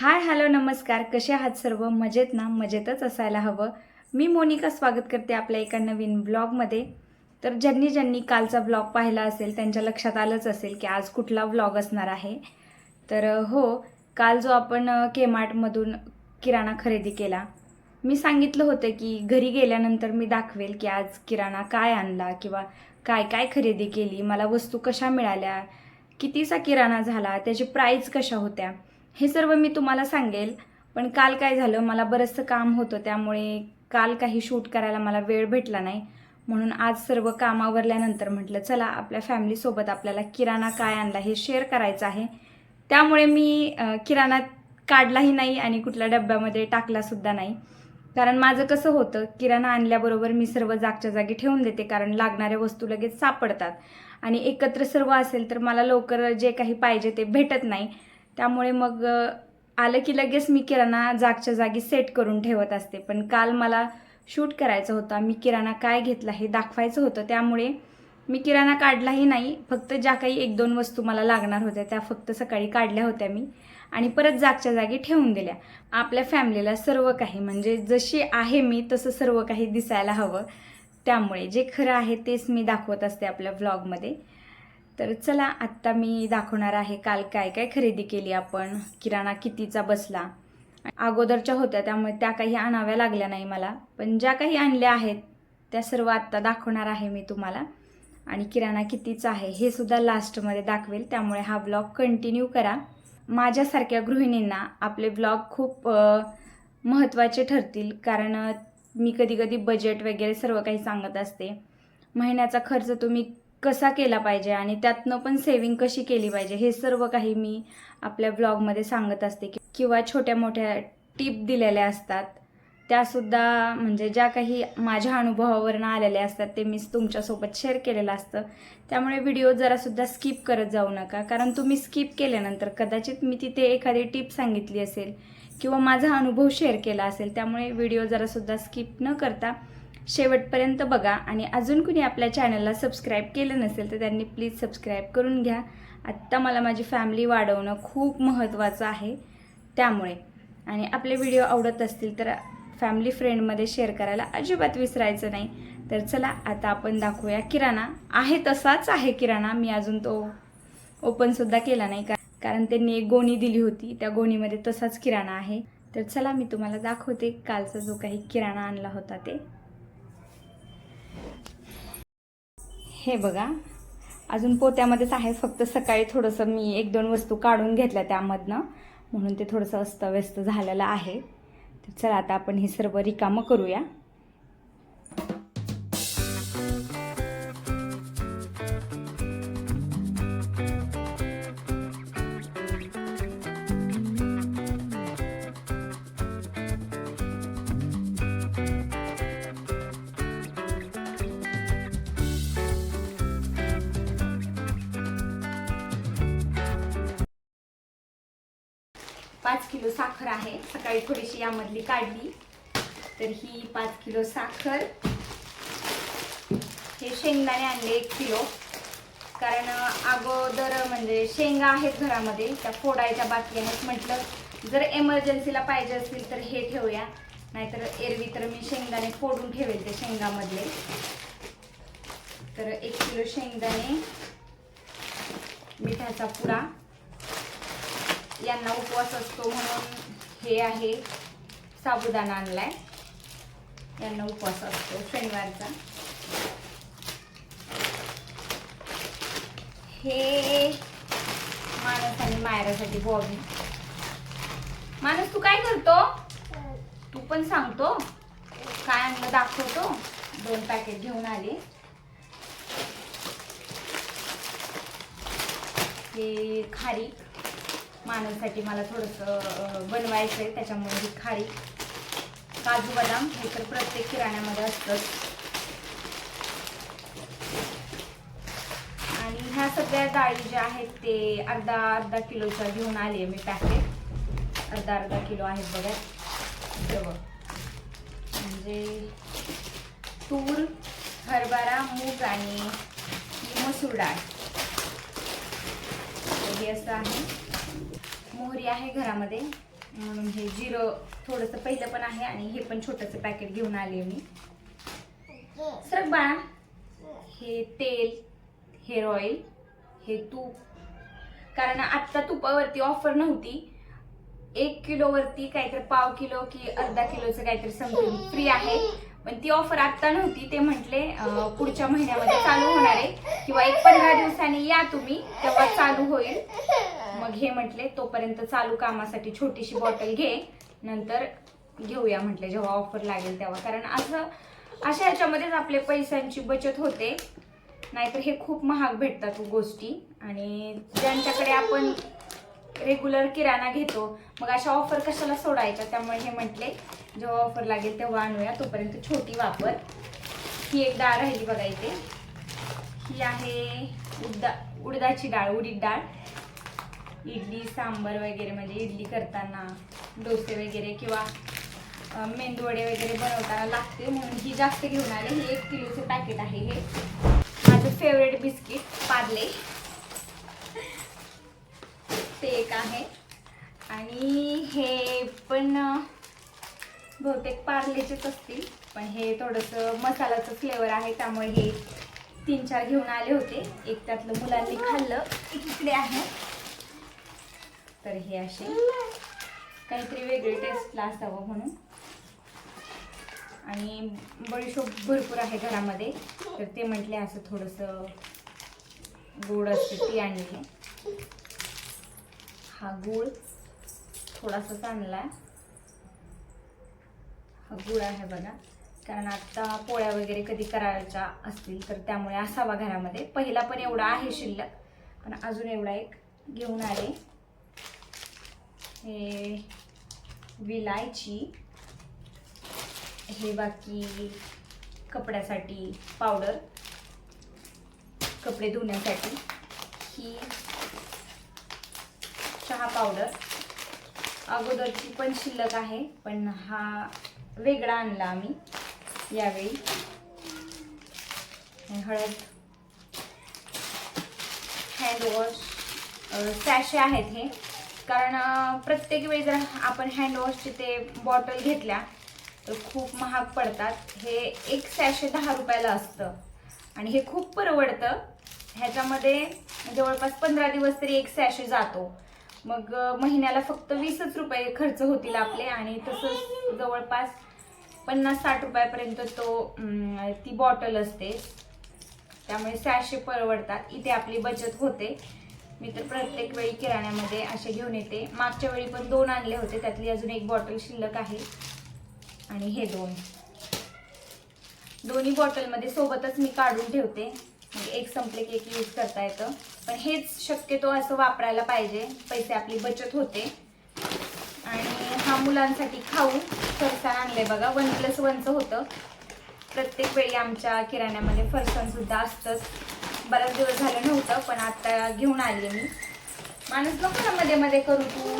Hi hello नमस्कार. कसे आहात सर्व? मजेत ना? मजेतच असायला हवं. मी मोनिका स्वागत करते आपल्या एका नवीन ब्लॉगमध्ये. तर ज्यांनी ज्यांनी कालचा ब्लॉग पाहिला असेल त्यांच्या लक्षात आलंच असेल की आज कुठला ब्लॉग असणार आहे. तर हो काल जो आपण केमार्टमधून किराणा खरेदी केला मी सांगितलं होतं की घरी गेल्यानंतर मी दाखवेल की आज किराणा काय आणला किंवा काय काय खरेदी केली मला वस्तू कशा मिळाल्या कितीचा किराणा झाला त्याची प्राईज कशा होत्या. हे सर्व मी तुम्हाला सांगेल. पण काल काय झालं मला बरंचसं काम होतं त्यामुळे काल काही शूट करायला मला वेळ भेटला नाही. म्हणून आज सर्व काम आवरल्यानंतर म्हटलं चला आपल्या फॅमिलीसोबत आपल्याला किराणा काय आणला हे शेअर करायचं आहे. त्यामुळे मी किराणा काढलाही नाही आणि कुठल्या डब्यामध्ये टाकलासुद्धा नाही. कारण माझं कसं होतं किराणा आणल्याबरोबर मी सर्व जागच्या जागी ठेवून देते कारण लागणाऱ्या वस्तू लगेच सापडतात. आणि एकत्र सर्व असेल तर मला लवकर जे काही पाहिजे ते भेटत नाही. त्यामुळे मग आलं की लगेच मी किराणा जागच्या जागी सेट करून ठेवत असते. पण काल मला शूट करायचं होता. मी किराणा काय घेतला हे दाखवायचं होतं. त्यामुळे मी किराणा काढलाही नाही. फक्त ज्या काही एक दोन वस्तू मला लागणार होत्या त्या फक्त सकाळी काढल्या होत्या मी. आणि परत जागच्या जागी ठेवून दिल्या. आपल्या फॅमिलीला सर्व काही म्हणजे जशी आहे मी तसं सर्व काही दिसायला हवं. त्यामुळे जे खरं आहे तेच मी दाखवत असते आपल्या व्लॉगमध्ये तर चला आत्ता मी दाखवणार आहे काल काय काय खरेदी केली आपण. किराणा कितीचा बसला. अगोदरच्या होत्या त्यामुळे त्या काही आणाव्या लागल्या नाही मला. पण ज्या काही आणल्या आहेत त्या सर्व आत्ता दाखवणार आहे मी तुम्हाला. आणि किराणा कितीचा आहे हे सुद्धा लास्टमध्ये दाखवेल. त्यामुळे हा ब्लॉग कंटिन्यू करा. माझ्यासारख्या गृहिणींना आपले ब्लॉग खूप महत्त्वाचे ठरतील. कारण मी कधी कधी बजेट वगैरे सर्व काही सांगत असते. महिन्याचा खर्च तुम्ही कसा केला पाहिजे आणि त्यातनं पण सेविंग कशी केली पाहिजे हे सर्व काही मी आपल्या ब्लॉगमध्ये सांगत असते. की किंवा छोट्या मोठ्या टिप दिलेल्या असतात. त्यासुद्धा म्हणजे ज्या काही माझ्या अनुभवावरून आलेल्या असतात ते मी तुमच्यासोबत शेअर केलेलं असतं. त्यामुळे व्हिडिओ जरासुद्धा स्किप करत जाऊ नका. कारण तुम्ही स्किप केल्यानंतर कदाचित मी तिथे एखादी टिप सांगितली असेल किंवा माझा अनुभव शेअर केला असेल त्यामुळे व्हिडिओ जरासुद्धा स्किप न करता शेवटपर्यंत बघा आणि अजून कुणी आपल्या चॅनलला सबस्क्राईब केलं नसेल तर त्यांनी प्लीज सबस्क्राईब करून घ्या. आत्ता मला माझी फॅमिली वाढवणं खूप महत्त्वाचं आहे. त्यामुळे. आणि आपले व्हिडिओ आवडत असतील तर फॅमिली फ्रेंडमध्ये शेअर करायला अजिबात विसरायचं नाही. तर चला आता आपण दाखवूया. किराणा आहे तसाच आहे किराणा. मी अजून तो ओपनसुद्धा केला नाही का कारण त्यांनी एक गोणी दिली होती. त्या गोणीमध्ये तसाच किराणा आहे. तर चला मी तुम्हाला दाखवते. कालचा जो काही किराणा आणला होता ते. हे बघा. अजून पोत्यामध्येच आहे फक्त सकाळी थोडंसं मी एक दोन वस्तू काढून घेतल्या त्यामधनं. म्हणून ते थोडंसं अस्तव्यस्त झालेलं आहे. तर चला आता आपण हे सर्व रिकामं करूया. पाच किलो साखर आहे. सकाळी थोडीशी यामधली काढली. तर ही पाच किलो साखर. हे शेंगदाणे आणले एक किलो. कारण अगोदर म्हणजे शेंगा आहेत घरामध्ये त्या फोडायच्या बाकी आहेत. म्हटलं जर एमर्जन्सीला पाहिजे असतील तर हे ठेवूया. नाहीतर एरवी तर मी शेंगदाणे फोडून ठेवेल ते शेंगामधले. तर एक किलो शेंगदाणे. मिठाचा पुडा. यांना उपवास असतो म्हणून हे आहे साबुदाणा आणलाय. यांना उपवास असतो शनिवारचा. हे माणूस आणि मायरासाठी बॉबी माणूस तू काय करतो? तू पण सांगतो. काय आणलं दाखवतो. दोन पॅकेट घेऊन आले. हे खारीक मानवसाठी मला थोडंसं बनवायचं आहे त्याच्यामुळे ही खारी काजू बदाम हे तर प्रत्येक किराण्यामध्ये असतंच. आणि ह्या सगळ्या डाळी ज्या आहेत ते अर्धा अर्धा किलोच्या घेऊन आले मी पॅकेट अर्धा अर्धा किलो आहेत बघा. जवळ. म्हणजे तूर हरभरा मूग आणि मसूर डाळ. हे असं आहे. मोहरी आहे घरामध्ये. म्हणून हे जिरं थोडंसं पहिलं पण आहे आणि हे पण छोटंसं पॅकेट घेऊन आले मी. सरक बाळा हे तेल हेअर ऑइल हे तूप. कारण आत्ता तुपावरती ऑफर नव्हती. एक किलोवरती काहीतरी पाव किलो की अर्धा किलोचं काहीतरी समजून फ्री आहे. पण ती ऑफर आत्ता नव्हती. ते म्हटले पुढच्या महिन्यामध्ये चालू होणार आहे. किंवा एक पंधरा दिवसांनी या तुम्ही तेव्हा चालू होईल. मग हे म्हटले तोपर्यंत चालू कामासाठी छोटीशी बॉटल घे. नंतर घेऊया म्हटले जेव्हा ऑफर लागेल तेव्हा. कारण असं अशा ह्याच्यामध्येच आपले पैशांची बचत होते. नाहीतर हे खूप महाग भेटतात गोष्टी. आणि ज्यांच्याकडे आपण रेग्युलर किराणा घेतो मग अशा ऑफर कशाला सोडायच्या? त्यामुळे हे म्हटले जेव्हा ऑफर लागेल तेव्हा आणूया. तोपर्यंत छोटी वापर. ही एक डाळ राहिली बघा इथे. ही आहे उडदा उडदाची डाळ उडीद डाळ. इडली सांबर वगैरे म्हणजे इडली करताना डोसे वगैरे किंवा मेंदूवडे वगैरे बनवताना लागते. म्हणून ही जास्त घेऊन आले. हे एक किलोचे पॅकेट आहे हे. माझं फेवरेट बिस्किट पार्ले. ते एक आहे. आणि हे पण बहुतेक पार्लेचेच असतील पण हे थोडंसं मसाल्याचं फ्लेवर आहे त्यामुळे हे तीन चार घेऊन आले होते. एक त्यातलं मुलांनी खाल्लं एक इकडे आहे. तर हे असे काहीतरी वेगळे टेस्टला असावं म्हणून. आणि बडीशोप भरपूर आहे घरामध्ये तर ते म्हटले असं थोडंसं गोड असते ती आणली हा गूळ थोडासा चांगला आहे. गुळ आहे बघा. कारण आता पोळ्या वगैरे कधी करायच्या असतील तर त्यामुळे असावा घरामध्ये. पहिला पण एवढा आहे शिल्लक. पण अजून एवढा एक घेऊन आले. हे विलायची. हे बाकी कपड्यासाठी पावडर. कपडे धुण्यासाठी. ही चहा पावडर. अगोदरची पण शिल्लक आहे पण हा वेगळा आणला आम्ही यावेळी. हळद हँडवॉश सॅशे आहेत हे. कारण प्रत्येक वेळी जर आपण हँडवॉशचे ते बॉटल घेतल्या तर खूप महाग पडतात. हे एक सॅशे दहा रुपयाला असतं. आणि हे खूप परवडतं. ह्याच्यामध्ये जवळपास पंधरा दिवस तरी एक सॅशे जातो. मग महिन्याला फक्त वीसच रुपये खर्च होतील आपले आणि तसंच जवळपास पन्नास साठ रुपयापर्यंत तो ती बॉटल असते. त्यामुळे सहाशे परवडतात. इथे आपली बचत होते. मी तर प्रत्येक वेळी किराण्यामध्ये असे घेऊन येते. मागच्या वेळी पण दोन आणले होते. त्यातली अजून एक बॉटल शिल्लक आहे. आणि हे दोन. दोन्ही बॉटलमध्ये सोबतच मी काढून ठेवते. म्हणजे एक संपले की एक यूज करता येतं. पण हेच शक्यतो असं वापरायला पाहिजे. पैसे आपली बचत होते. आणि हा मुलांसाठी खाऊ फरसाण आणले बघा. वन प्लस वनचं होतं. प्रत्येक वेळी आमच्या किराण्यामध्ये फरसाण सुद्धा असतंच. बराच दिवस झालं नव्हतं पण आता घेऊन आले मी. माणूस नको ना मध्ये मध्ये करू तू.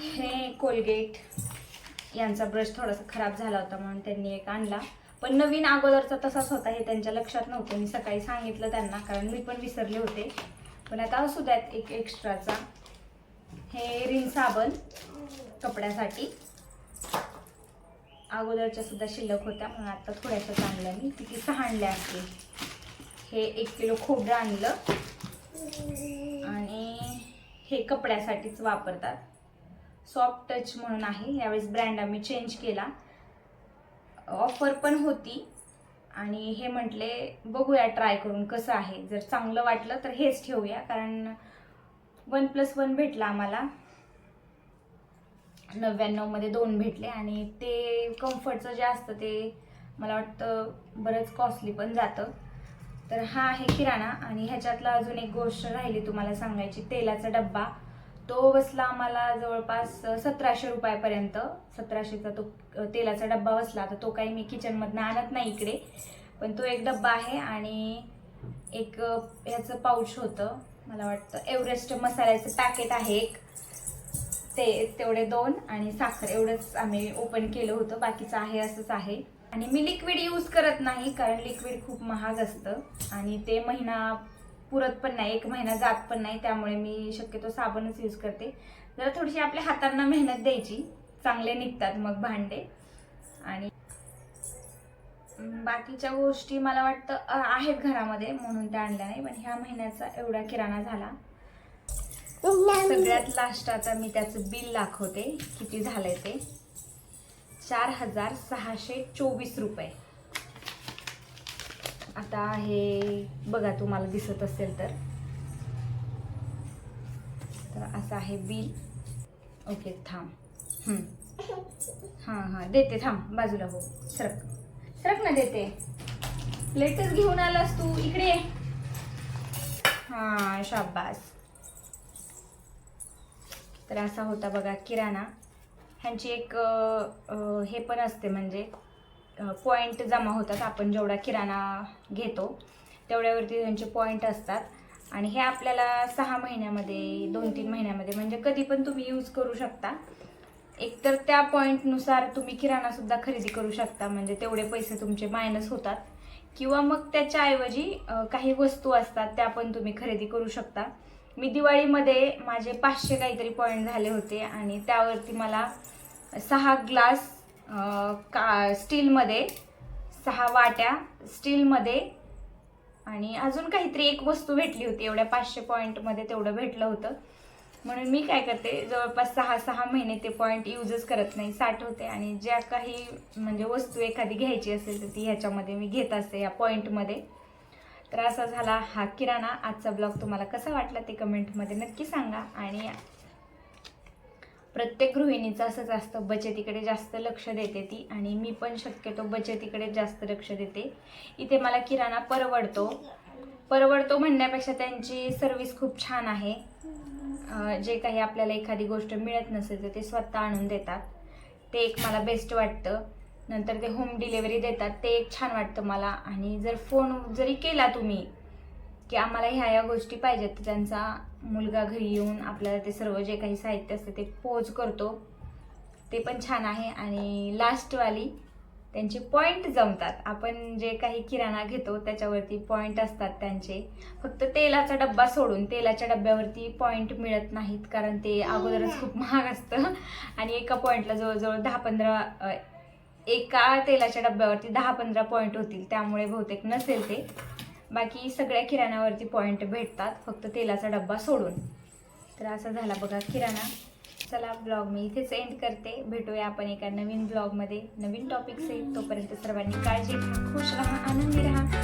हे कोलगेट यांचा ब्रश थोडासा खराब झाला होता म्हणून त्यांनी एक आणला. पण नवीन अगोदरचा तसाच होता हे त्यांच्या लक्षात नव्हतं. मी सकाळी सांगितलं त्यांना कारण मी पण विसरले होते. पण आता असू द्यात एक एक्स्ट्राचा हे रिन साबण कपड्यासाठी. अगोदरच्या सुद्धा शिल्लक होत्या म्हणून आता थोड्याशा आणल्या मी किती सहा आणल्या असतील. हे एक किलो खोबरं आणलं. आणि हे कपड्यासाठीच वापरतात. सॉफ्ट टच म्हणून आहे. यावेळेस ब्रँड आम्ही चेंज केला. ऑफर पण होती. आणि हे म्हटले बघूया ट्राय करून कसं आहे. जर चांगलं वाटलं तर हेच ठेवूया. कारण वन प्लस वन भेटला आम्हाला. नव्याण्णवमध्ये दोन भेटले आणि ते कम्फर्टचं जे असतं ते मला वाटतं बरंच कॉस्टली पण जातं. तर हा आहे किराणा आणि ह्याच्यातला अजून एक गोष्ट राहिली तुम्हाला सांगायची तेलाचा डब्बा. तो बसला आम्हाला जवळपास सतराशे रुपयापर्यंत. सतराशेचा तो तेलाचा डब्बा बसला. तर तो काही मी किचनमधनं आणत नाही इकडे. पण तो एक डब्बा आहे आणि एक ह्याचं पाऊच होतं. मला वाटतं एव्हरेस्ट मसाल्याचं पॅकेट आहे एक. ते तेवढे दोन आणि साखर. एवढंच आम्ही ओपन केलं होतं. बाकीचं आहे असंच आहे. आणि मी लिक्विड यूज करत नाही कारण लिक्विड खूप महाग असतं. आणि ते महिना पुरत पण नाही एक महिना जात पण नाही त्यामुळे मी शक्यतो साबणच यूज करते. जरा थोडीशी आपल्या हातांना मेहनत द्यायची चांगले निघतात मग भांडे. आणि बाकीच्या गोष्टी मला वाटतं आहेत घरामध्ये म्हणून त्या आणल्या नाही पण ह्या महिन्याचा एवढा किराणा झाला. सगळ्यात लास्ट आता मी त्याचं बिल दाखवते किती झालंय ते. चार हजार सहाशे चोवीस रुपये. आता हे बघा तुम्हाला दिसत असेल तर. तर असं आहे बिल. ओके थांब. हां हां देते थांब बाजूला हो सरक. सरक ना देते. प्लेटच घेऊन आलास तू इकडे हां शाबास. तर असा होता बघा किराणा. ह्यांची एक हे पण असते म्हणजे पॉईंट जमा होतात. आपण जेवढा किराणा घेतो तेवढ्यावरती त्यांचे पॉईंट असतात. आणि हे आपल्याला सहा महिन्यामध्ये दोन तीन महिन्यामध्ये म्हणजे कधी पण तुम्ही यूज करू शकता. एकतर त्या पॉईंटनुसार तुम्ही किराणासुद्धा खरेदी करू शकता. म्हणजे तेवढे पैसे तुमचे मायनस होतात. किंवा मग त्याच्याऐवजी काही वस्तू असतात त्या पण तुम्ही खरेदी करू शकता. मी दिवाळीमध्ये माझे पाचशे काहीतरी पॉईंट झाले होते. आणि त्यावरती मला सहा ग्लास का स्टीलमध्ये सहा वाट्या स्टीलमध्ये आणि अजून काहीतरी एक वस्तू भेटली होती एवढ्या पाचशे पॉईंटमध्ये तेवढं भेटलं होतं. म्हणून मी काय करते जवळपास सहा सहा महिने ते पॉईंट यूजच करत नाही साठवते आणि ज्या काही म्हणजे वस्तू एखादी घ्यायची असेल तर ती ह्याच्यामध्ये मी घेत असते या पॉईंटमध्ये तर असा झाला हा किराणा. आजचा ब्लॉग तुम्हाला कसा वाटला ते कमेंटमध्ये नक्की सांगा. आणि प्रत्येक गृहिणीचं असंच असतं बचतीकडे जास्त लक्ष देते ती आणि मी पण शक्यतो बचतीकडे जास्त लक्ष देते. इथे मला किराणा परवडतो. परवडतो म्हणण्यापेक्षा त्यांची सर्विस खूप छान आहे. जे काही आपल्याला एखादी गोष्ट मिळत नसेल तर ते स्वतः आणून देतात. ते एक मला बेस्ट वाटतं. नंतर ते होम डिलेवरी देतात ते एक छान वाटतं मला. आणि जर फोन जरी केला तुम्ही की आम्हाला ह्या या गोष्टी पाहिजेत. तर त्यांचा मुलगा घरी येऊन आपल्याला ते सर्व जे काही साहित्य असतं ते पोच करतो. ते पण छान आहे. आणि लास्टवाली त्यांचे पॉईंट जमतात. आपण जे काही किराणा घेतो त्याच्यावरती पॉईंट असतात त्यांचे. फक्त तेलाचा डब्बा सोडून तेलाच्या डब्यावरती पॉईंट मिळत नाहीत कारण ते अगोदरच खूप महाग असतं. आणि एका पॉईंटला जवळजवळ दहा पंधरा एका तेलाच्या डब्यावरती दहा पंधरा पॉईंट होतील. त्यामुळे बहुतेक नसेल ते. बाकी सगळ्या किराणावरती पॉईंट भेटतात फक्त तेलाचा डब्बा सोडून. तर असा झाला बघा किराणा. चला ब्लॉग मी इथेच एंड करते. भेटूया आपण एका नवीन ब्लॉगमध्ये नवीन टॉपिक्स आहेत तोपर्यंत सर्वांनी काळजी घ्या खुश राहा आनंदी राहा.